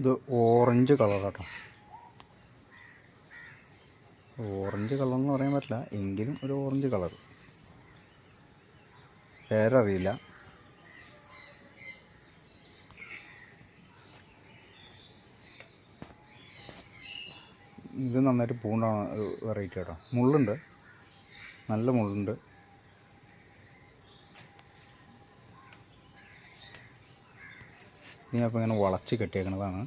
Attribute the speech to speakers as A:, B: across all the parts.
A: ഇത് orange colour കേട്ടോ orange colour എന്ന് പറയാൻ പറ്റില്ല. എങ്കിലും ഒരു ഓറഞ്ച് കളർ പേരറിയില്ല. ഇത് നന്നായിട്ട് പൂണ്ടാണ് വെറൈറ്റി കേട്ടോ മുള്ളുണ്ട്. നല്ല മുള്ളുണ്ട്. ഇനി അപ്പോൾ ഇങ്ങനെ വളച്ച് കെട്ടിയേക്കുന്നതാണ്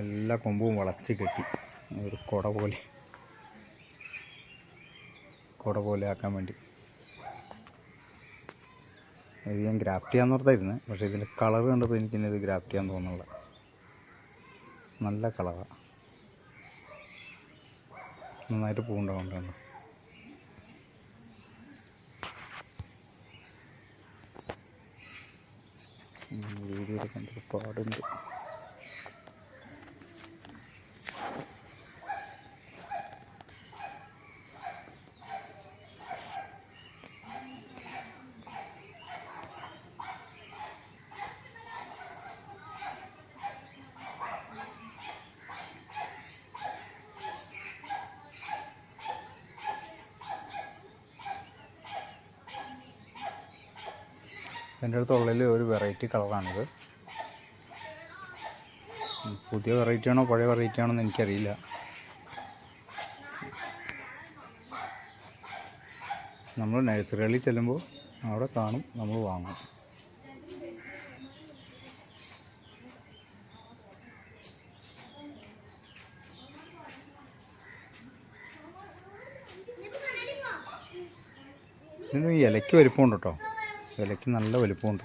A: എല്ലാ കൊമ്പും വളച്ച് കെട്ടി. ഒരു കുട പോലെ. കുട പോലെ ആക്കാൻ വേണ്ടി. ഇത് ഞാൻ ഗ്രാഫ്റ്റ് ചെയ്യാന്ന് ഓർത്തായിരുന്നു. പക്ഷേ ഇതിന്റെ കളർ കണ്ടപ്പോൾ എനിക്ക് ഇത് ഗ്രാഫ്റ്റ് ചെയ്യാൻ തോന്നുന്നില്ല. നല്ല കളറാണ് നന്നായിട്ട് പൂണ്ടാവുന്നുണ്ട് വീഡിയോയിലൊക്കെ എടുക്കാൻ പാടുണ്ട് എന്റെ അടുത്തുള്ളിൽ ഒരു വെറൈറ്റി കളറാണിത്. പുതിയ വെറൈറ്റി ആണോ പഴയ വെറൈറ്റി ആണോ എന്ന് എനിക്കറിയില്ല. നമ്മൾ നഴ്സറികളിൽ ചെല്ലുമ്പോൾ അവിടെ കാണും നമ്മൾ വാങ്ങും. ഇലയ്ക്ക് വലിപ്പമുണ്ട് കേട്ടോ ഇലയ്ക്ക് നല്ല വലിപ്പമുണ്ട്.